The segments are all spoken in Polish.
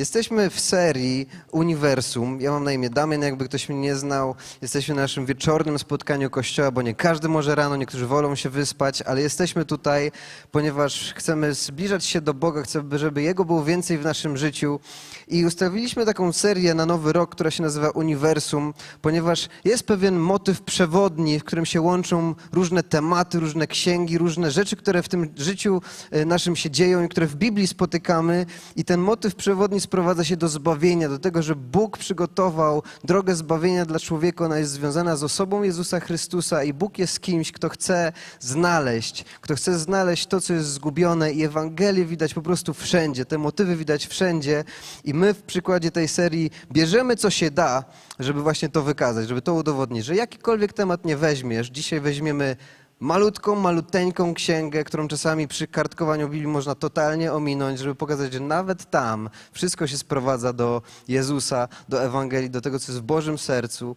Jesteśmy w serii Uniwersum. Ja mam na imię Damian, jakby ktoś mnie nie znał. Jesteśmy na naszym wieczornym spotkaniu kościoła, bo nie każdy może rano, niektórzy wolą się wyspać, ale jesteśmy tutaj, ponieważ chcemy zbliżać się do Boga, chcemy, żeby Jego było więcej w naszym życiu. I ustawiliśmy taką serię na nowy rok, która się nazywa Uniwersum, ponieważ jest pewien motyw przewodni, w którym się łączą różne tematy, różne księgi, różne rzeczy, które w tym życiu e, naszym się dzieją i które w Biblii spotykamy. I ten motyw przewodni sprowadza się do zbawienia, do tego, że Bóg przygotował drogę zbawienia dla człowieka. Ona jest związana z osobą Jezusa Chrystusa i Bóg jest kimś, kto chce znaleźć, kto chce znaleźć to, co jest zgubione. I Ewangelię widać po prostu wszędzie, te motywy widać wszędzie. I my w przykładzie tej serii bierzemy, co się da, żeby właśnie to wykazać, żeby to udowodnić, że jakikolwiek temat nie weźmiesz, dzisiaj weźmiemy malutką, maluteńką księgę, którą czasami przy kartkowaniu Biblii można totalnie ominąć, żeby pokazać, że nawet tam wszystko się sprowadza do Jezusa, do Ewangelii, do tego, co jest w Bożym sercu.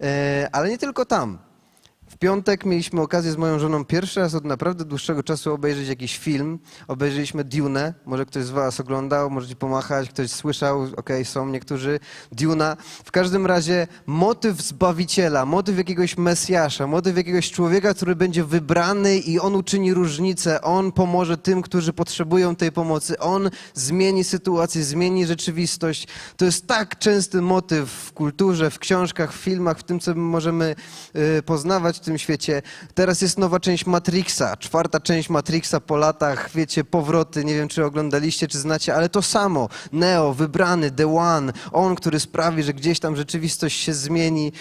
E, Ale nie tylko tam. W piątek mieliśmy okazję z moją żoną pierwszy raz od naprawdę dłuższego czasu obejrzeć jakiś film. Obejrzeliśmy Dune. Może ktoś z Was oglądał, możecie pomachać, ktoś słyszał, okej, są niektórzy. Duna. W każdym razie motyw Zbawiciela, motyw jakiegoś Mesjasza, motyw jakiegoś człowieka, który będzie wybrany i on uczyni różnicę. On pomoże tym, którzy potrzebują tej pomocy. On zmieni sytuację, zmieni rzeczywistość. To jest tak częsty motyw w kulturze, w książkach, w filmach, w tym, co my możemy y, poznawać tym świecie. Teraz jest nowa część Matrixa, czwarta część Matrixa po latach, wiecie, powroty, nie wiem, czy oglądaliście, czy znacie, ale to samo. Neo, wybrany, The One, on, który sprawi, że gdzieś tam rzeczywistość się zmieni.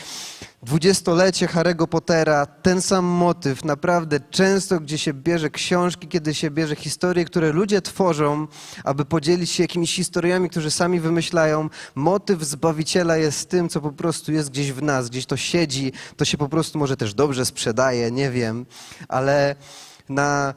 Dwudziestolecie Harry'ego Pottera, ten sam motyw, naprawdę często, gdzie się bierze książki, kiedy się bierze historie, które ludzie tworzą, aby podzielić się jakimiś historiami, które sami wymyślają. Motyw Zbawiciela jest tym, co po prostu jest gdzieś w nas, gdzieś to siedzi, to się po prostu może też dobrze sprzedaje, nie wiem, ale na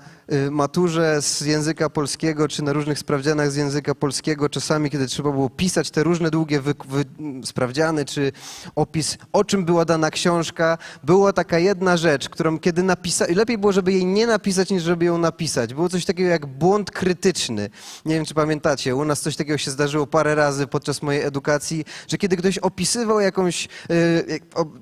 maturze z języka polskiego, czy na różnych sprawdzianach z języka polskiego, czasami, kiedy trzeba było pisać te różne długie wy, wy, sprawdziany, czy opis, o czym była dana książka, była taka jedna rzecz, którą kiedy napisać, lepiej było, żeby jej nie napisać, niż żeby ją napisać. Było coś takiego jak błąd krytyczny. Nie wiem, czy pamiętacie, u nas coś takiego się zdarzyło parę razy podczas mojej edukacji, że kiedy ktoś opisywał jakąś, y,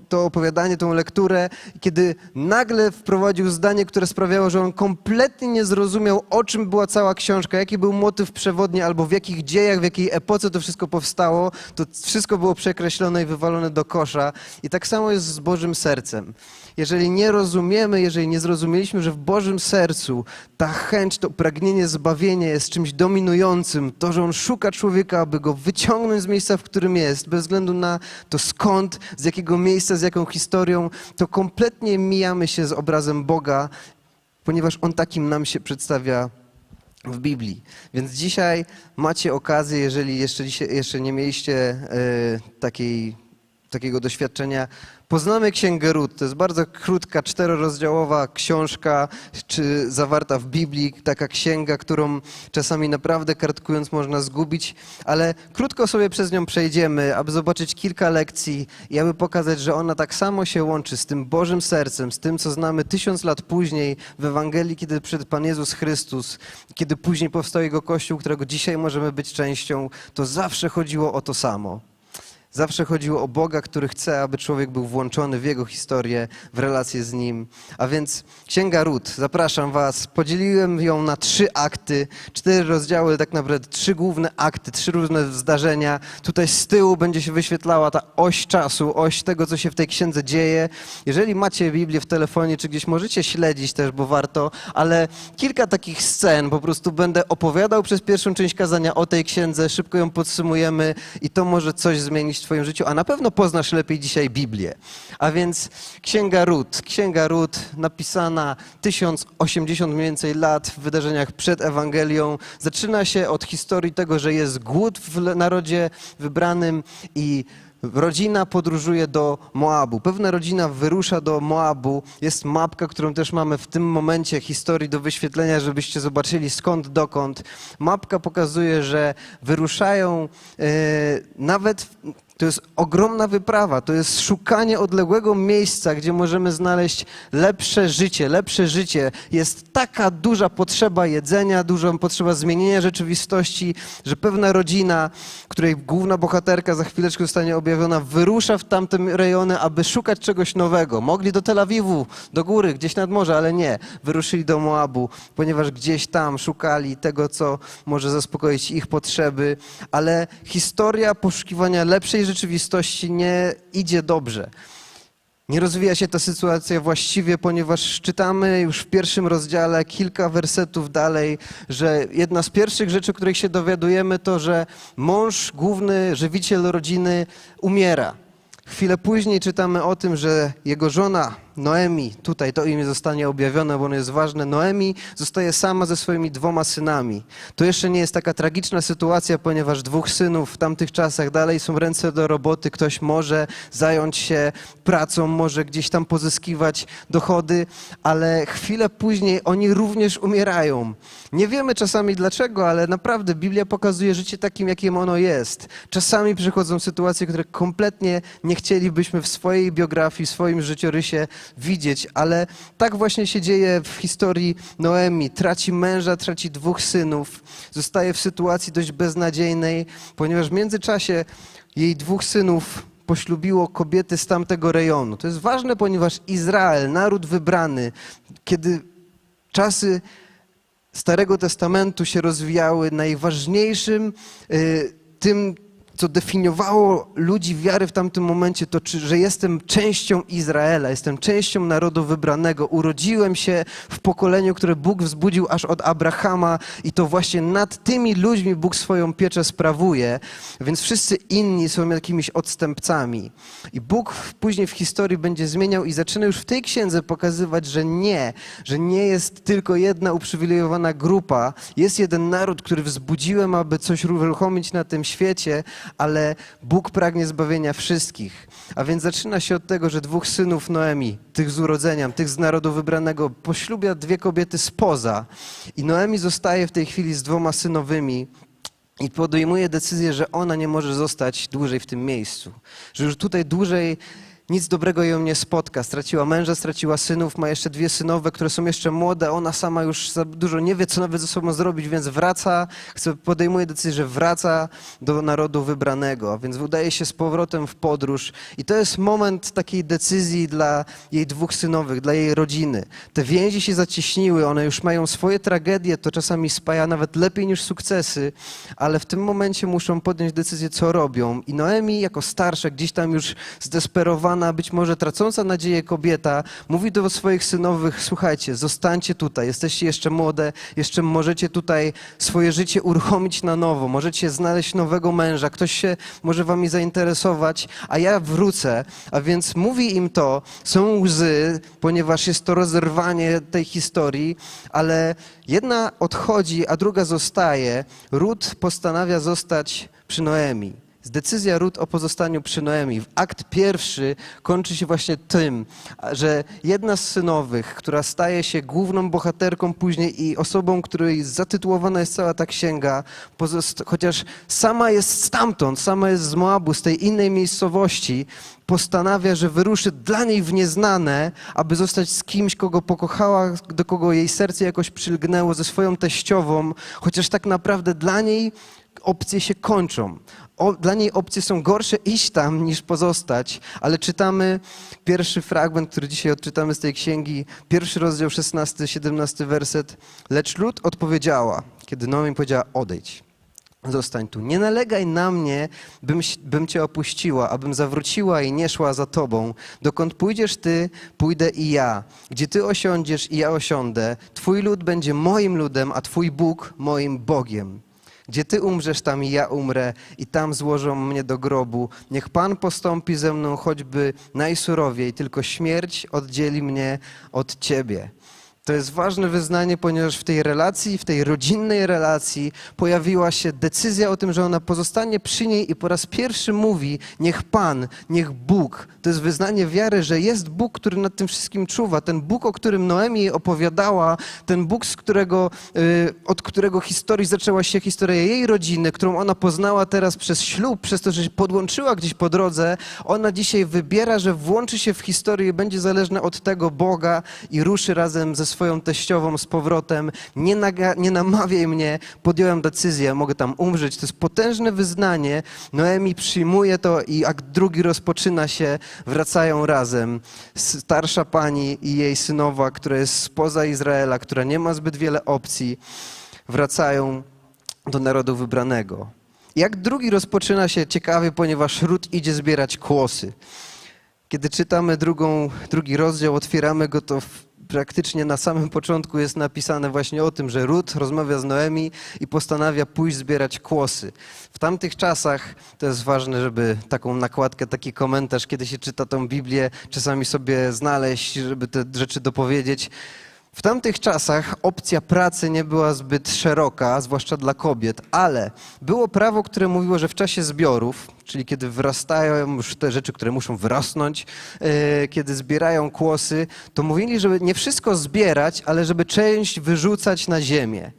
to opowiadanie, tą lekturę, kiedy nagle wprowadził zdanie, które sprawiało, że on kompletnie nie zrozumiał, o czym była cała książka, jaki był motyw przewodni, albo w jakich dziejach, w jakiej epoce to wszystko powstało, to wszystko było przekreślone i wywalone do kosza. I tak samo jest z Bożym sercem. Jeżeli nie rozumiemy, jeżeli nie zrozumieliśmy, że w Bożym sercu ta chęć, to pragnienie zbawienia jest czymś dominującym, to, że On szuka człowieka, aby go wyciągnąć z miejsca, w którym jest, bez względu na to skąd, z jakiego miejsca, z jaką historią, to kompletnie mijamy się z obrazem Boga, ponieważ On takim nam się przedstawia w Biblii. Więc dzisiaj macie okazję, jeżeli jeszcze, jeszcze nie mieliście e, takiej, takiego doświadczenia, poznamy Księgę Rut. To jest bardzo krótka, czterorozdziałowa książka, czy zawarta w Biblii, taka księga, którą czasami naprawdę kartkując można zgubić, ale krótko sobie przez nią przejdziemy, aby zobaczyć kilka lekcji i aby pokazać, że ona tak samo się łączy z tym Bożym sercem, z tym, co znamy tysiąc lat później w Ewangelii, kiedy przyszedł Pan Jezus Chrystus, kiedy później powstał Jego Kościół, którego dzisiaj możemy być częścią, to zawsze chodziło o to samo. Zawsze chodziło o Boga, który chce, aby człowiek był włączony w jego historię, w relację z nim. A więc Księga Rut, zapraszam Was. Podzieliłem ją na trzy akty, cztery rozdziały, tak naprawdę trzy główne akty, trzy różne zdarzenia. Tutaj z tyłu będzie się wyświetlała ta oś czasu, oś tego, co się w tej księdze dzieje. Jeżeli macie Biblię w telefonie, czy gdzieś możecie śledzić też, bo warto, ale kilka takich scen po prostu będę opowiadał przez pierwszą część kazania o tej księdze, szybko ją podsumujemy i to może coś zmienić Twoim życiu, a na pewno poznasz lepiej dzisiaj Biblię. A więc Księga Rut, Księga Rut napisana 1080 mniej więcej lat w wydarzeniach przed Ewangelią. Zaczyna się od historii tego, że jest głód w narodzie wybranym i rodzina podróżuje do Moabu. Pewna rodzina wyrusza do Moabu. Jest mapka, którą też mamy w tym momencie historii do wyświetlenia, żebyście zobaczyli skąd, dokąd. Mapka pokazuje, że wyruszają e, nawet to jest ogromna wyprawa, to jest szukanie odległego miejsca, gdzie możemy znaleźć lepsze życie. Lepsze życie jest taka duża potrzeba jedzenia, duża potrzeba zmienienia rzeczywistości, że pewna rodzina, której główna bohaterka za chwileczkę zostanie objawiona, wyrusza w tamte rejony, aby szukać czegoś nowego. Mogli do Tel Awiwu, do góry, gdzieś nad morze, ale nie. Wyruszyli do Moabu, ponieważ gdzieś tam szukali tego, co może zaspokoić ich potrzeby, ale historia poszukiwania lepszej rzeczywistości nie idzie dobrze. Nie rozwija się ta sytuacja właściwie, ponieważ czytamy już w pierwszym rozdziale, kilka wersetów dalej, że jedna z pierwszych rzeczy, których się dowiadujemy, to że mąż, główny żywiciel rodziny, umiera. Chwilę później czytamy o tym, że jego żona Noemi, tutaj to imię zostanie objawione, bo ono jest ważne. Noemi zostaje sama ze swoimi dwoma synami. To jeszcze nie jest taka tragiczna sytuacja, ponieważ dwóch synów w tamtych czasach dalej są ręce do roboty. Ktoś może zająć się pracą, może gdzieś tam pozyskiwać dochody, ale chwilę później oni również umierają. Nie wiemy czasami dlaczego, ale naprawdę Biblia pokazuje życie takim, jakim ono jest. Czasami przychodzą sytuacje, które kompletnie nie chcielibyśmy w swojej biografii, w swoim życiorysie widzieć, ale tak właśnie się dzieje w historii Noemi. Traci męża, traci dwóch synów, zostaje w sytuacji dość beznadziejnej, ponieważ w międzyczasie jej dwóch synów poślubiło kobiety z tamtego rejonu. To jest ważne, ponieważ Izrael, naród wybrany, kiedy czasy Starego Testamentu się rozwijały, najważniejszym y, tym co definiowało ludzi wiary w tamtym momencie, to czy, że jestem częścią Izraela, jestem częścią narodu wybranego. Urodziłem się w pokoleniu, które Bóg wzbudził aż od Abrahama i to właśnie nad tymi ludźmi Bóg swoją pieczę sprawuje, więc wszyscy inni są jakimiś odstępcami. I Bóg później w historii będzie zmieniał i zaczyna już w tej księdze pokazywać, że nie, że nie jest tylko jedna uprzywilejowana grupa, jest jeden naród, który wzbudziłem, aby coś uruchomić na tym świecie, ale Bóg pragnie zbawienia wszystkich. A więc zaczyna się od tego, że dwóch synów Noemi, tych z urodzenia, tych z narodu wybranego, poślubia dwie kobiety spoza. I Noemi zostaje w tej chwili z dwoma synowymi. I podejmuje decyzję, że ona nie może zostać dłużej w tym miejscu. Że już tutaj dłużej nic dobrego ją nie spotka. Straciła męża, straciła synów, ma jeszcze dwie synowe, które są jeszcze młode. Ona sama już za dużo nie wie, co nawet ze sobą zrobić, więc wraca, podejmuje decyzję, że wraca do narodu wybranego, a więc udaje się z powrotem w podróż. I to jest moment takiej decyzji dla jej dwóch synowych, dla jej rodziny. Te więzi się zacieśniły, one już mają swoje tragedie, to czasami spaja nawet lepiej niż sukcesy, ale w tym momencie muszą podjąć decyzję, co robią. I Noemi, jako starsza, gdzieś tam już zdesperowana, być może tracąca nadzieję kobieta, mówi do swoich synowych: Słuchajcie, zostańcie tutaj, jesteście jeszcze młode, jeszcze możecie tutaj swoje życie uruchomić na nowo, możecie znaleźć nowego męża, ktoś się może wami zainteresować, a ja wrócę. A więc mówi im to, są łzy, ponieważ jest to rozerwanie tej historii, ale jedna odchodzi, a druga zostaje. Ród postanawia zostać przy Noemi. Decyzja Rut o pozostaniu przy Noemi. Akt pierwszy kończy się właśnie tym, że jedna z synowych, która staje się główną bohaterką później i osobą, której zatytułowana jest cała ta księga, chociaż sama jest stamtąd, sama jest z Moabu, z tej innej miejscowości, postanawia, że wyruszy dla niej w nieznane, aby zostać z kimś, kogo pokochała, do kogo jej serce jakoś przylgnęło, ze swoją teściową, chociaż tak naprawdę dla niej opcje się kończą o, dla niej opcje są gorsze iść tam niż pozostać, ale czytamy pierwszy fragment, który dzisiaj odczytamy z tej księgi, pierwszy rozdział, 16-17 werset. Lecz lud odpowiedziała, kiedy Noemi powiedziała odejdź. Zostań tu. Nie nalegaj na mnie, bym, bym cię opuściła, abym zawróciła i nie szła za tobą. Dokąd pójdziesz ty, pójdę i ja. Gdzie ty osiądziesz i ja osiądę. Twój lud będzie moim ludem, a twój Bóg moim Bogiem. Gdzie Ty umrzesz, tam i ja umrę i tam złożą mnie do grobu. Niech Pan postąpi ze mną choćby najsurowiej, tylko śmierć oddzieli mnie od Ciebie. To jest ważne wyznanie, ponieważ w tej relacji, w tej rodzinnej relacji pojawiła się decyzja o tym, że ona pozostanie przy niej i po raz pierwszy mówi: Niech Pan, niech Bóg. To jest wyznanie wiary, że jest Bóg, który nad tym wszystkim czuwa. Ten Bóg, o którym Noemi opowiadała, ten Bóg, z którego, y, od którego historii zaczęła się historia jej rodziny, którą ona poznała teraz przez ślub, przez to, że się podłączyła gdzieś po drodze, ona dzisiaj wybiera, że włączy się w historię i będzie zależna od tego Boga i ruszy razem ze swoją teściową z powrotem. Nie, naga, nie namawiaj mnie, podjąłem decyzję, mogę tam umrzeć. To jest potężne wyznanie. Noemi przyjmuje to i akt drugi rozpoczyna się, wracają razem. Starsza pani i jej synowa, która jest spoza Izraela, która nie ma zbyt wiele opcji, wracają do narodu wybranego. Jak drugi rozpoczyna się ciekawie, ponieważ Rut idzie zbierać kłosy. Kiedy czytamy drugą, drugi rozdział, otwieramy go, to praktycznie na samym początku jest napisane właśnie o tym, że Rut rozmawia z Noemi i postanawia pójść zbierać kłosy. W tamtych czasach, to jest ważne, żeby taką nakładkę, taki komentarz, kiedy się czyta tą Biblię, czasami sobie znaleźć, żeby te rzeczy dopowiedzieć. W tamtych czasach opcja pracy nie była zbyt szeroka, zwłaszcza dla kobiet, ale było prawo, które mówiło, że w czasie zbiorów, czyli kiedy wyrastają już te rzeczy, które muszą wyrosnąć, yy, kiedy zbierają kłosy, to mówili, żeby nie wszystko zbierać, ale żeby część wyrzucać na ziemię.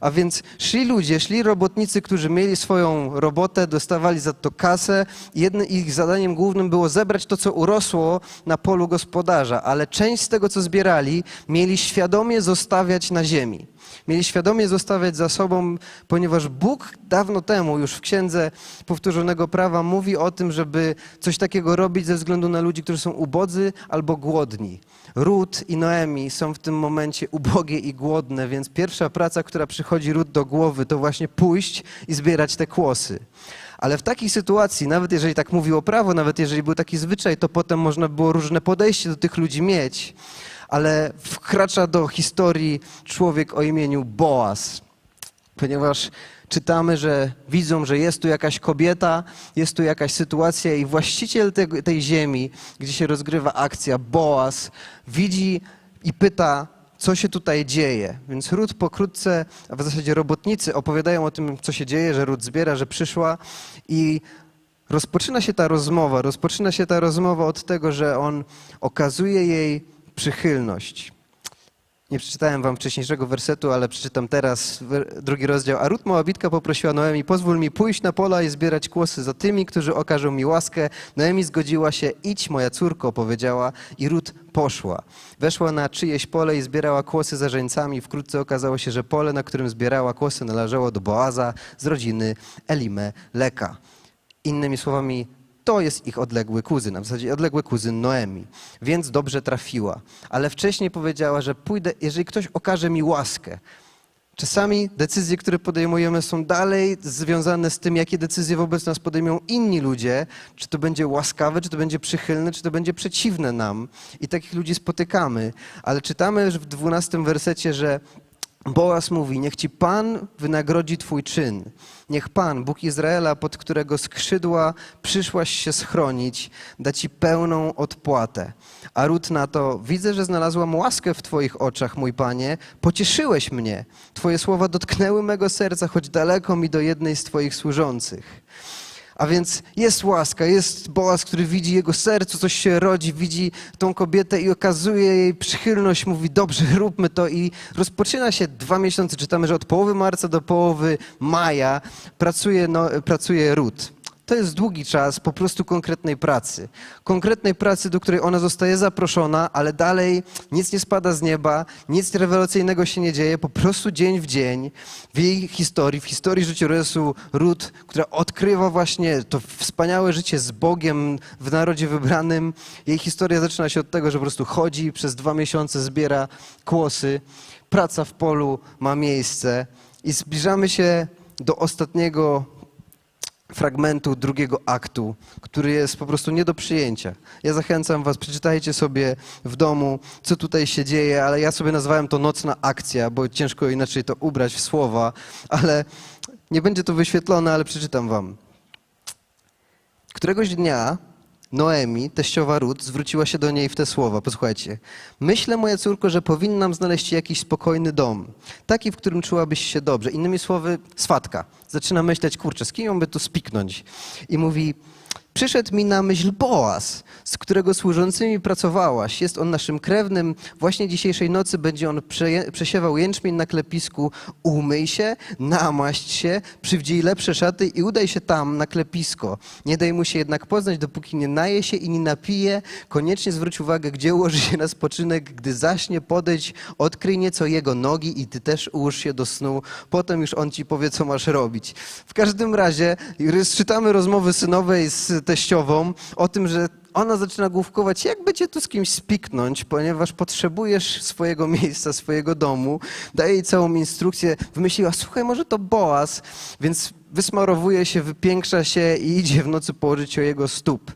A więc szli ludzie, szli robotnicy, którzy mieli swoją robotę, dostawali za to kasę. Jednym ich zadaniem głównym było zebrać to, co urosło na polu gospodarza, ale część z tego, co zbierali, mieli świadomie zostawiać na ziemi. Mieli świadomie zostawiać za sobą, ponieważ Bóg dawno temu, już w Księdze Powtórzonego Prawa, mówi o tym, żeby coś takiego robić ze względu na ludzi, którzy są ubodzy albo głodni. Rut i Noemi są w tym momencie ubogie i głodne, więc pierwsza praca, która przychodzi Rut do głowy, to właśnie pójść i zbierać te kłosy. Ale w takiej sytuacji, nawet jeżeli tak mówiło prawo, nawet jeżeli był taki zwyczaj, to potem można było różne podejście do tych ludzi mieć. Ale wkracza do historii człowiek o imieniu Boaz, ponieważ czytamy, że widzą, że jest tu jakaś kobieta, jest tu jakaś sytuacja i właściciel tej ziemi, gdzie się rozgrywa akcja, Boaz, widzi i pyta, co się tutaj dzieje. Więc Rut pokrótce, a w zasadzie robotnicy opowiadają o tym, co się dzieje, że Rut zbiera, że przyszła i rozpoczyna się ta rozmowa. Rozpoczyna się ta rozmowa od tego, że on okazuje jej przychylność. Nie przeczytałem wam wcześniejszego wersetu, ale przeczytam teraz drugi rozdział. A Rut Moabitka poprosiła Noemi, pozwól mi pójść na pola i zbierać kłosy za tymi, którzy okażą mi łaskę. Noemi zgodziła się, idź moja córko, powiedziała i Rut poszła. Weszła na czyjeś pole i zbierała kłosy za żeńcami. Wkrótce okazało się, że pole, na którym zbierała kłosy należało do Boaza z rodziny Elime Leka. Innymi słowami, to jest ich odległy kuzyn, a w zasadzie odległy kuzyn Noemi. Więc dobrze trafiła. Ale wcześniej powiedziała, że pójdę, jeżeli ktoś okaże mi łaskę. Czasami decyzje, które podejmujemy, są dalej związane z tym, jakie decyzje wobec nas podejmą inni ludzie. Czy to będzie łaskawe, czy to będzie przychylne, czy to będzie przeciwne nam. I takich ludzi spotykamy. Ale czytamy w dwunastym wersecie, że Boaz mówi: Niech ci Pan wynagrodzi twój czyn. Niech Pan, Bóg Izraela, pod którego skrzydła przyszłaś się schronić, da ci pełną odpłatę. A Rut na to: Widzę, że znalazłam łaskę w Twoich oczach, mój Panie. Pocieszyłeś mnie. Twoje słowa dotknęły mego serca, choć daleko mi do jednej z Twoich służących. A więc jest łaska, jest Boaz, który widzi jego sercu, coś się rodzi, widzi tą kobietę i okazuje jej przychylność, mówi dobrze, róbmy to. I rozpoczyna się dwa miesiące, czytamy, że od połowy marca do połowy maja pracuje, no, pracuje Rut to jest długi czas po prostu konkretnej pracy. Konkretnej pracy, do której ona zostaje zaproszona, ale dalej nic nie spada z nieba, nic rewelacyjnego się nie dzieje, po prostu dzień w dzień w jej historii, w historii życiorysu Ruth, która odkrywa właśnie to wspaniałe życie z Bogiem w narodzie wybranym. Jej historia zaczyna się od tego, że po prostu chodzi, przez dwa miesiące zbiera kłosy, praca w polu ma miejsce i zbliżamy się do ostatniego fragmentu drugiego aktu, który jest po prostu nie do przyjęcia. Ja zachęcam was, przeczytajcie sobie w domu, co tutaj się dzieje, ale ja sobie nazwałem to nocna akcja, bo ciężko inaczej to ubrać w słowa, ale nie będzie to wyświetlone, ale przeczytam wam. Któregoś dnia Noemi, teściowa Rut, zwróciła się do niej w te słowa. Posłuchajcie. Myślę, moja córko, że powinnam znaleźć jakiś spokojny dom. Taki, w którym czułabyś się dobrze. Innymi słowy, swatka. Zaczyna myśleć, kurczę, z kim ją by tu spiknąć? I mówi, Przyszedł mi na myśl Boaz, z którego służącymi pracowałaś. Jest on naszym krewnym. Właśnie dzisiejszej nocy będzie on przesiewał jęczmień na klepisku. Umyj się, namaść się, przywdziej lepsze szaty i udaj się tam, na klepisko. Nie daj mu się jednak poznać, dopóki nie naje się i nie napije. Koniecznie zwróć uwagę, gdzie ułoży się na spoczynek. Gdy zaśnie, podejdź, odkryj nieco jego nogi i ty też ułóż się do snu. Potem już on ci powie, co masz robić. W każdym razie czytamy rozmowy synowej z teściową o tym, że ona zaczyna główkować, jak będzie tu z kimś spiknąć, ponieważ potrzebujesz swojego miejsca, swojego domu. Daje jej całą instrukcję. Wymyśliła, słuchaj, może to Boaz, więc wysmarowuje się, wypiększa się i idzie w nocy położyć o jego stóp.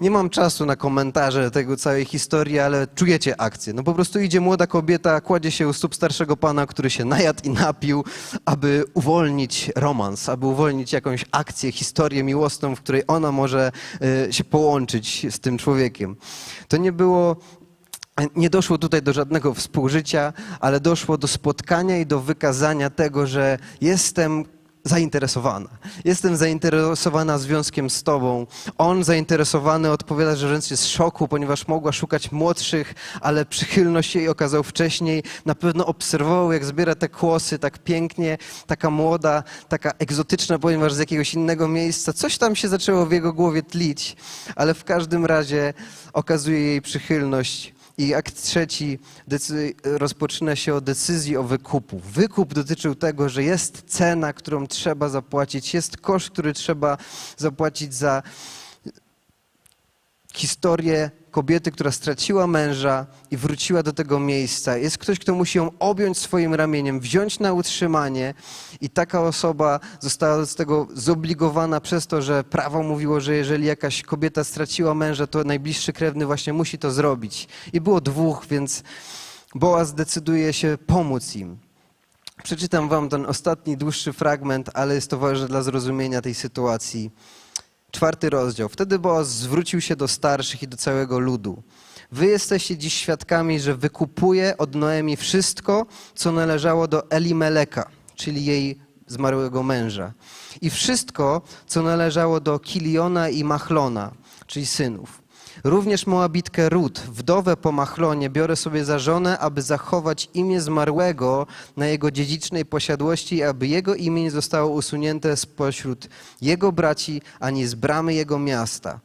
Nie mam czasu na komentarze tego całej historii, ale czujecie akcję. No po prostu idzie młoda kobieta, kładzie się u stóp starszego pana, który się najadł i napił, aby uwolnić romans, aby uwolnić jakąś akcję, historię miłosną, w której ona może y, się połączyć z tym człowiekiem. To nie było nie doszło tutaj do żadnego współżycia, ale doszło do spotkania i do wykazania tego, że jestem zainteresowana. Jestem zainteresowana związkiem z tobą. On zainteresowany odpowiada, że wręcz jest szoku, ponieważ mogła szukać młodszych, ale przychylność jej okazał wcześniej. Na pewno obserwował, jak zbiera te kłosy tak pięknie, taka młoda, taka egzotyczna, ponieważ z jakiegoś innego miejsca. Coś tam się zaczęło w jego głowie tlić, ale w każdym razie okazuje jej przychylność. I akt trzeci rozpoczyna się od decyzji o wykupu. Wykup dotyczył tego, że jest cena, którą trzeba zapłacić, jest koszt, który trzeba zapłacić za historię kobiety, która straciła męża i wróciła do tego miejsca. Jest ktoś, kto musi ją objąć swoim ramieniem, wziąć na utrzymanie i taka osoba została z tego zobligowana przez to, że prawo mówiło, że jeżeli jakaś kobieta straciła męża, to najbliższy krewny właśnie musi to zrobić. I było dwóch, więc Boaz decyduje się pomóc im. Przeczytam wam ten ostatni, dłuższy fragment, ale jest to ważne dla zrozumienia tej sytuacji. Czwarty rozdział. Wtedy Boaz zwrócił się do starszych i do całego ludu. Wy jesteście dziś świadkami, że wykupuje od Noemi wszystko, co należało do Elimeleka, czyli jej zmarłego męża. I wszystko, co należało do Kiliona i Machlona, czyli synów. Również Moabitkę Rut, wdowę po Machlonie, biorę sobie za żonę, aby zachować imię zmarłego na jego dziedzicznej posiadłości aby jego imię nie zostało usunięte spośród jego braci, ani z bramy jego miasta.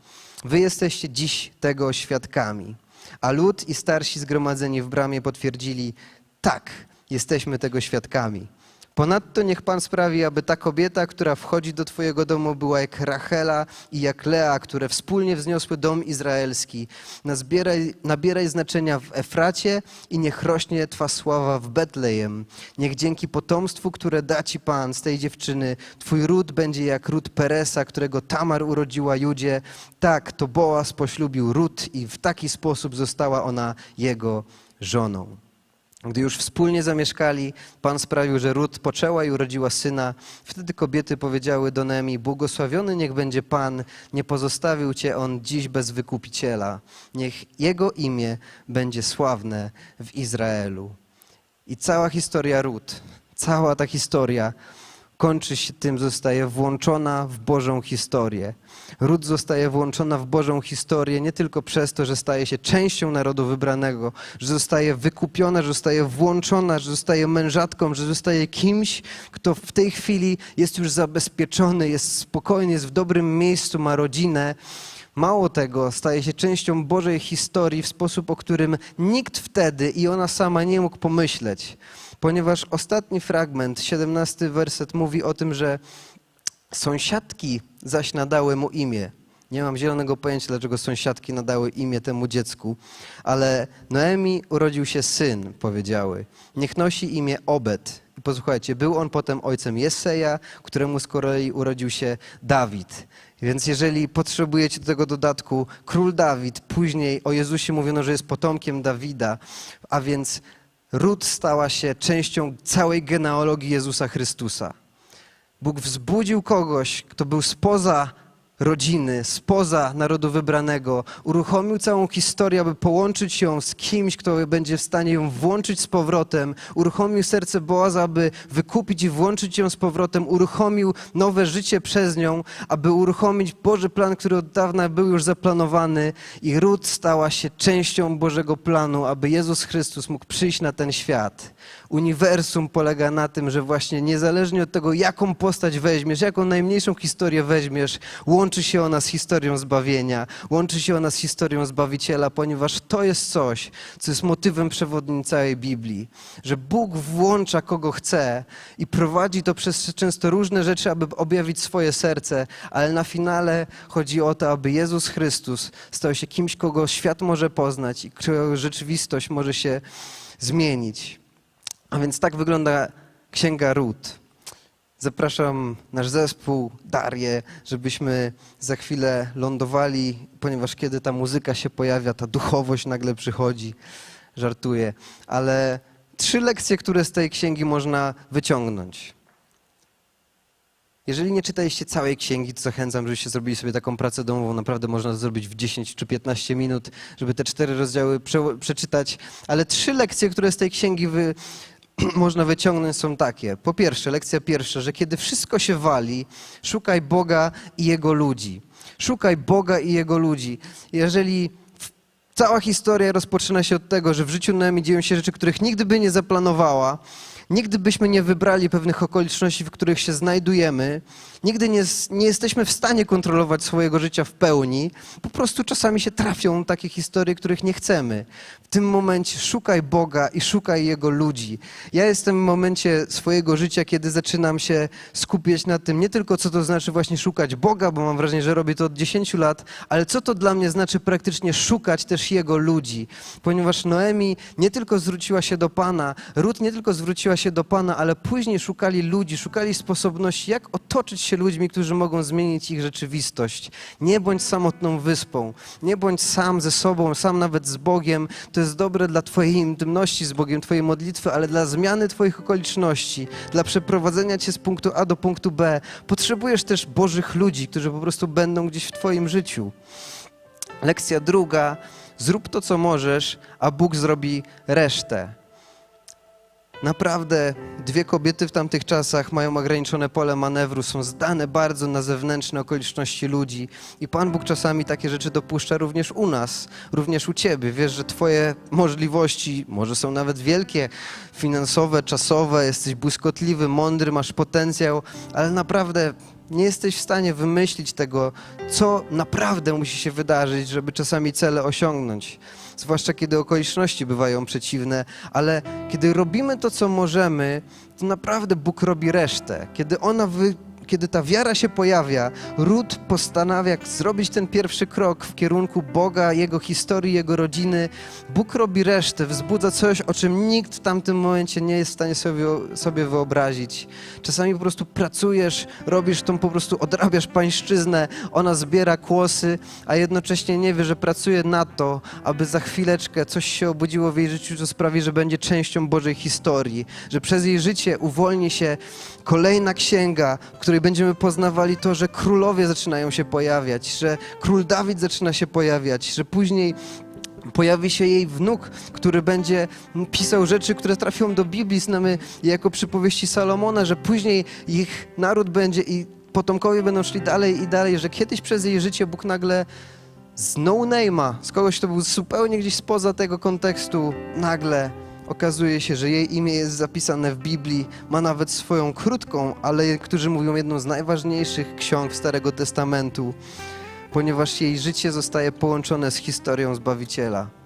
Wy jesteście dziś tego świadkami. A lud i starsi zgromadzeni w bramie potwierdzili, tak, jesteśmy tego świadkami. Ponadto niech Pan sprawi, aby ta kobieta, która wchodzi do Twojego domu, była jak Rachela i jak Lea, które wspólnie wzniosły dom izraelski. Nazbieraj, nabieraj znaczenia w Efracie i niech rośnie Twa sława w Betlejem. Niech dzięki potomstwu, które da Ci Pan z tej dziewczyny, Twój ród będzie jak ród Peresa, którego Tamar urodziła Judzie. Tak, to Boaz poślubił ród i w taki sposób została ona jego żoną. Gdy już wspólnie zamieszkali, Pan sprawił, że Rut poczęła i urodziła syna. Wtedy kobiety powiedziały do Nemi, błogosławiony niech będzie Pan, nie pozostawił Cię On dziś bez wykupiciela. Niech Jego imię będzie sławne w Izraelu. I cała historia Rut, cała ta historia kończy się tym, zostaje włączona w Bożą historię. Ród zostaje włączona w Bożą historię nie tylko przez to, że staje się częścią narodu wybranego, że zostaje wykupiona, że zostaje włączona, że zostaje mężatką, że zostaje kimś, kto w tej chwili jest już zabezpieczony, jest spokojny, jest w dobrym miejscu, ma rodzinę. Mało tego, staje się częścią Bożej historii w sposób, o którym nikt wtedy i ona sama nie mógł pomyśleć ponieważ ostatni fragment, 17 werset mówi o tym, że sąsiadki zaś nadały mu imię. Nie mam zielonego pojęcia, dlaczego sąsiadki nadały imię temu dziecku, ale Noemi urodził się syn, powiedziały. Niech nosi imię Obed. I posłuchajcie, był on potem ojcem Jeseja, któremu z kolei urodził się Dawid. Więc jeżeli potrzebujecie do tego dodatku, król Dawid, później o Jezusie mówiono, że jest potomkiem Dawida, a więc Ród stała się częścią całej genealogii Jezusa Chrystusa. Bóg wzbudził kogoś, kto był spoza rodziny, spoza narodu wybranego. Uruchomił całą historię, aby połączyć ją z kimś, kto będzie w stanie ją włączyć z powrotem. Uruchomił serce Boaza, aby wykupić i włączyć ją z powrotem. Uruchomił nowe życie przez nią, aby uruchomić Boży plan, który od dawna był już zaplanowany. I Ród stała się częścią Bożego planu, aby Jezus Chrystus mógł przyjść na ten świat. Uniwersum polega na tym, że właśnie niezależnie od tego, jaką postać weźmiesz, jaką najmniejszą historię weźmiesz, łączy się ona z historią zbawienia, łączy się ona z historią Zbawiciela, ponieważ to jest coś, co jest motywem przewodnim całej Biblii, że Bóg włącza kogo chce i prowadzi to przez często różne rzeczy, aby objawić swoje serce, ale na finale chodzi o to, aby Jezus Chrystus stał się kimś, kogo świat może poznać i którego rzeczywistość może się zmienić. A więc tak wygląda Księga Ród. Zapraszam nasz zespół, Darię, żebyśmy za chwilę lądowali, ponieważ kiedy ta muzyka się pojawia, ta duchowość nagle przychodzi. Żartuję. Ale trzy lekcje, które z tej księgi można wyciągnąć. Jeżeli nie czytaliście całej księgi, to zachęcam, żebyście zrobili sobie taką pracę domową. Naprawdę można to zrobić w 10 czy 15 minut, żeby te cztery rozdziały prze, przeczytać. Ale trzy lekcje, które z tej księgi wy, można wyciągnąć są takie. Po pierwsze, lekcja pierwsza, że kiedy wszystko się wali, szukaj Boga i Jego ludzi. Szukaj Boga i Jego ludzi. Jeżeli cała historia rozpoczyna się od tego, że w życiu Noemi dzieją się rzeczy, których nigdy by nie zaplanowała, nigdy byśmy nie wybrali pewnych okoliczności, w których się znajdujemy, nigdy nie, nie jesteśmy w stanie kontrolować swojego życia w pełni, po prostu czasami się trafią takie historie, których nie chcemy. W tym momencie szukaj Boga i szukaj Jego ludzi. Ja jestem w momencie swojego życia, kiedy zaczynam się skupiać na tym, nie tylko co to znaczy właśnie szukać Boga, bo mam wrażenie, że robię to od 10 lat, ale co to dla mnie znaczy praktycznie szukać też Jego ludzi. Ponieważ Noemi nie tylko zwróciła się do Pana, Ród nie tylko zwróciła się do Pana, ale później szukali ludzi, szukali sposobności, jak otoczyć się ludźmi, którzy mogą zmienić ich rzeczywistość. Nie bądź samotną wyspą, nie bądź sam ze sobą, sam nawet z Bogiem. To jest dobre dla Twojej intymności z Bogiem, Twojej modlitwy, ale dla zmiany Twoich okoliczności, dla przeprowadzenia Cię z punktu A do punktu B. Potrzebujesz też Bożych ludzi, którzy po prostu będą gdzieś w Twoim życiu. Lekcja druga. Zrób to, co możesz, a Bóg zrobi resztę. Naprawdę dwie kobiety w tamtych czasach mają ograniczone pole manewru, są zdane bardzo na zewnętrzne okoliczności ludzi. I Pan Bóg czasami takie rzeczy dopuszcza również u nas, również u Ciebie. Wiesz, że Twoje możliwości może są nawet wielkie, finansowe, czasowe, jesteś błyskotliwy, mądry, masz potencjał, ale naprawdę nie jesteś w stanie wymyślić tego, co naprawdę musi się wydarzyć, żeby czasami cele osiągnąć. Zwłaszcza kiedy okoliczności bywają przeciwne, ale kiedy robimy to, co możemy, to naprawdę Bóg robi resztę. Kiedy ona wy, kiedy ta wiara się pojawia, Ród postanawia zrobić ten pierwszy krok w kierunku Boga, Jego historii, Jego rodziny. Bóg robi resztę, wzbudza coś, o czym nikt w tamtym momencie nie jest w stanie sobie, sobie wyobrazić. Czasami po prostu pracujesz, robisz tą po prostu, odrabiasz pańszczyznę, ona zbiera kłosy, a jednocześnie nie wie, że pracuje na to, aby za chwileczkę coś się obudziło w jej życiu, co sprawi, że będzie częścią Bożej historii, że przez jej życie uwolni się kolejna księga, w której będziemy poznawali to, że królowie zaczynają się pojawiać, że król Dawid zaczyna się pojawiać, że później pojawi się jej wnuk, który będzie pisał rzeczy, które trafią do Biblii, znamy jako przypowieści Salomona, że później ich naród będzie i potomkowie będą szli dalej i dalej, że kiedyś przez jej życie Bóg nagle z no-name'a, z kogoś, kto był zupełnie gdzieś spoza tego kontekstu, nagle Okazuje się, że jej imię jest zapisane w Biblii, ma nawet swoją krótką, ale niektórzy mówią jedną z najważniejszych ksiąg Starego Testamentu, ponieważ jej życie zostaje połączone z historią Zbawiciela.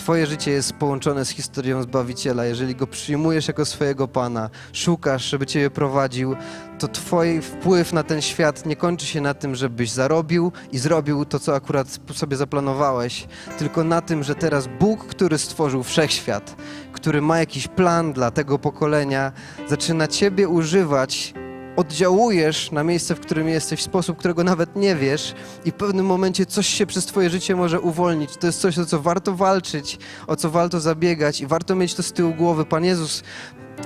Twoje życie jest połączone z historią Zbawiciela. Jeżeli go przyjmujesz jako swojego Pana, szukasz, żeby Ciebie prowadził, to Twój wpływ na ten świat nie kończy się na tym, żebyś zarobił i zrobił to, co akurat sobie zaplanowałeś, tylko na tym, że teraz Bóg, który stworzył wszechświat, który ma jakiś plan dla tego pokolenia, zaczyna Ciebie używać oddziałujesz na miejsce, w którym jesteś w sposób, którego nawet nie wiesz i w pewnym momencie coś się przez twoje życie może uwolnić. To jest coś, o co warto walczyć, o co warto zabiegać i warto mieć to z tyłu głowy. Pan Jezus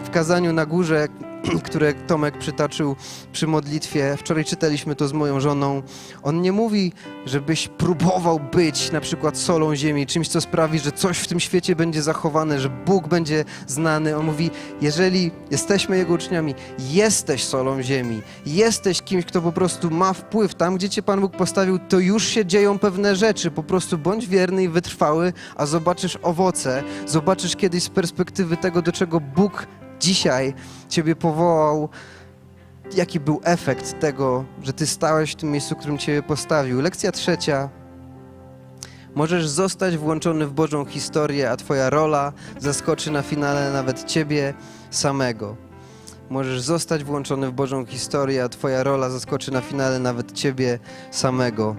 w kazaniu na górze, które Tomek przytoczył przy modlitwie, wczoraj czytaliśmy to z moją żoną, on nie mówi, żebyś próbował być na przykład solą ziemi, czymś, co sprawi, że coś w tym świecie będzie zachowane, że Bóg będzie znany. On mówi, jeżeli jesteśmy Jego uczniami, jesteś solą ziemi, jesteś kimś, kto po prostu ma wpływ. Tam, gdzie Cię Pan Bóg postawił, to już się dzieją pewne rzeczy. Po prostu bądź wierny i wytrwały, a zobaczysz owoce, zobaczysz kiedyś z perspektywy tego, do czego Bóg dzisiaj Ciebie powołał, jaki był efekt tego, że Ty stałeś w tym miejscu, w którym Ciebie postawił. Lekcja trzecia. Możesz zostać włączony w Bożą historię, a Twoja rola zaskoczy na finale nawet Ciebie samego. Możesz zostać włączony w Bożą historię, a Twoja rola zaskoczy na finale nawet Ciebie samego.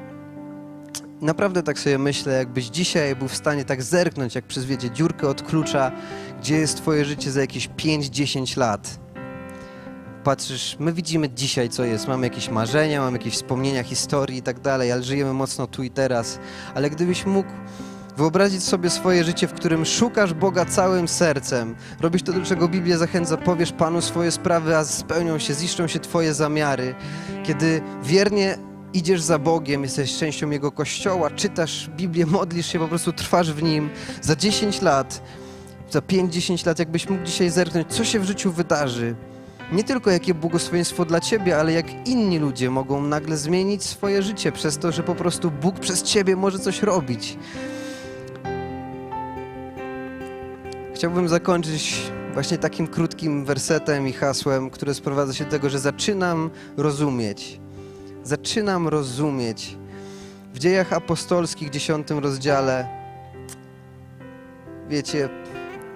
Naprawdę tak sobie myślę, jakbyś dzisiaj był w stanie tak zerknąć, jak przez wiecie, dziurkę od klucza, gdzie jest Twoje życie za jakieś 5-10 lat. Patrzysz, my widzimy dzisiaj, co jest. Mamy jakieś marzenia, mamy jakieś wspomnienia, historii i tak dalej, ale żyjemy mocno tu i teraz. Ale gdybyś mógł wyobrazić sobie swoje życie, w którym szukasz Boga całym sercem, robisz to, do czego Biblia zachęca, powiesz Panu swoje sprawy, a spełnią się, ziszczą się Twoje zamiary. Kiedy wiernie idziesz za Bogiem, jesteś częścią Jego Kościoła, czytasz Biblię, modlisz się, po prostu trwasz w Nim. Za 10 lat, za 5-10 lat, jakbyś mógł dzisiaj zerknąć, co się w życiu wydarzy. Nie tylko jakie błogosławieństwo dla Ciebie, ale jak inni ludzie mogą nagle zmienić swoje życie przez to, że po prostu Bóg przez Ciebie może coś robić. Chciałbym zakończyć właśnie takim krótkim wersetem i hasłem, które sprowadza się do tego, że zaczynam rozumieć. Zaczynam rozumieć. W dziejach apostolskich, dziesiątym rozdziale, wiecie,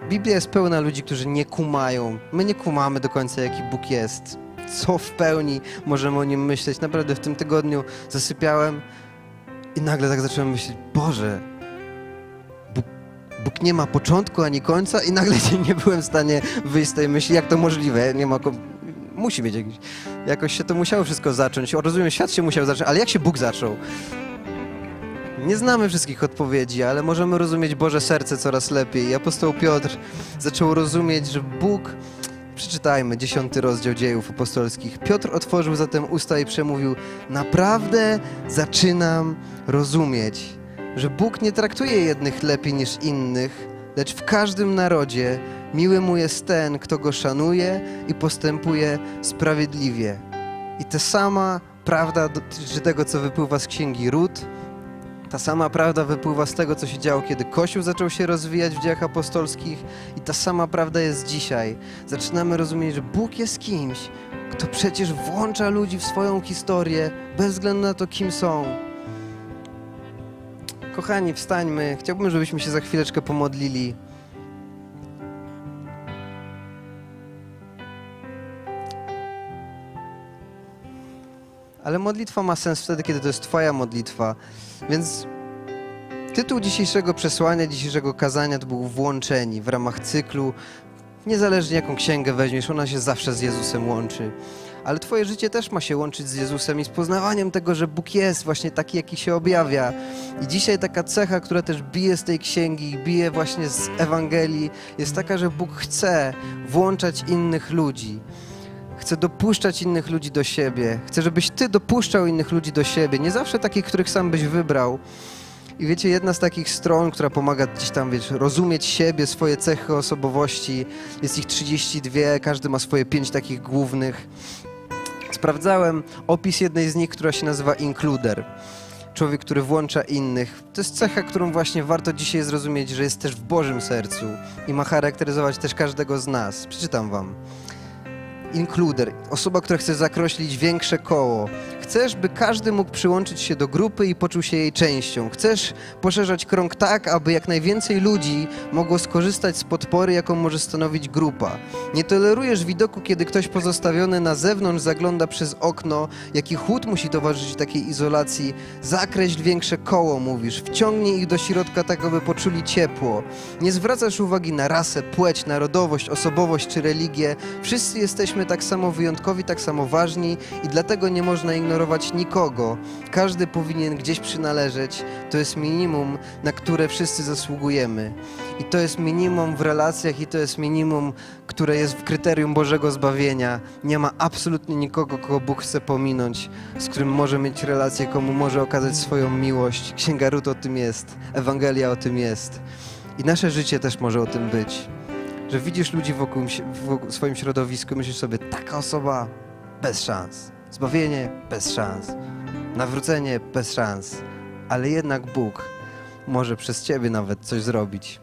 Biblia jest pełna ludzi, którzy nie kumają. My nie kumamy do końca, jaki Bóg jest. Co w pełni możemy o nim myśleć. Naprawdę w tym tygodniu zasypiałem i nagle tak zacząłem myśleć, Boże, Bóg, Bóg nie ma początku ani końca i nagle nie byłem w stanie wyjść z tej myśli, jak to możliwe. Nie ma, musi mieć jakiś, jakoś się to musiało wszystko zacząć. O, Rozumiem, świat się musiał zacząć, ale jak się Bóg zaczął? Nie znamy wszystkich odpowiedzi, ale możemy rozumieć Boże serce coraz lepiej. I apostoł Piotr zaczął rozumieć, że Bóg. Przeczytajmy dziesiąty rozdział dziejów apostolskich. Piotr otworzył zatem usta i przemówił: Naprawdę zaczynam rozumieć, że Bóg nie traktuje jednych lepiej niż innych, lecz w każdym narodzie miły mu jest ten, kto go szanuje i postępuje sprawiedliwie. I ta sama prawda dotyczy tego, co wypływa z księgi Rut, ta sama prawda wypływa z tego, co się działo, kiedy Kościół zaczął się rozwijać w dziejach apostolskich, i ta sama prawda jest dzisiaj. Zaczynamy rozumieć, że Bóg jest kimś, kto przecież włącza ludzi w swoją historię, bez względu na to, kim są. Kochani, wstańmy. Chciałbym, żebyśmy się za chwileczkę pomodlili. Ale modlitwa ma sens wtedy, kiedy to jest Twoja modlitwa. Więc tytuł dzisiejszego przesłania, dzisiejszego kazania to był Włączeni w ramach cyklu. Niezależnie jaką księgę weźmiesz, ona się zawsze z Jezusem łączy. Ale Twoje życie też ma się łączyć z Jezusem i z poznawaniem tego, że Bóg jest właśnie taki, jaki się objawia. I dzisiaj taka cecha, która też bije z tej księgi, bije właśnie z Ewangelii, jest taka, że Bóg chce włączać innych ludzi. Chce dopuszczać innych ludzi do siebie. Chce, żebyś ty dopuszczał innych ludzi do siebie. Nie zawsze takich, których sam byś wybrał. I wiecie, jedna z takich stron, która pomaga gdzieś tam, wiesz, rozumieć siebie, swoje cechy osobowości, jest ich 32, każdy ma swoje pięć takich głównych. Sprawdzałem opis jednej z nich, która się nazywa Includer. Człowiek, który włącza innych. To jest cecha, którą właśnie warto dzisiaj zrozumieć, że jest też w Bożym sercu i ma charakteryzować też każdego z nas. Przeczytam wam. Includer, osoba, która chce zakreślić większe koło. Chcesz, by każdy mógł przyłączyć się do grupy i poczuł się jej częścią. Chcesz poszerzać krąg tak, aby jak najwięcej ludzi mogło skorzystać z podpory, jaką może stanowić grupa. Nie tolerujesz widoku, kiedy ktoś pozostawiony na zewnątrz zagląda przez okno, jaki chłód musi towarzyszyć takiej izolacji. Zakreśl większe koło, mówisz. Wciągnij ich do środka tak, aby poczuli ciepło. Nie zwracasz uwagi na rasę, płeć, narodowość, osobowość czy religię. Wszyscy jesteśmy tak samo wyjątkowi, tak samo ważni i dlatego nie można ignorować ignorować nikogo. Każdy powinien gdzieś przynależeć. To jest minimum, na które wszyscy zasługujemy. I to jest minimum w relacjach, i to jest minimum, które jest w kryterium Bożego zbawienia. Nie ma absolutnie nikogo, kogo Bóg chce pominąć, z którym może mieć relację, komu może okazać swoją miłość. Księga Rut o tym jest, Ewangelia o tym jest. I nasze życie też może o tym być. Że widzisz ludzi wokół, w swoim środowisku, myślisz sobie, taka osoba bez szans. Zbawienie bez szans. Nawrócenie bez szans. Ale jednak Bóg może przez ciebie nawet coś zrobić.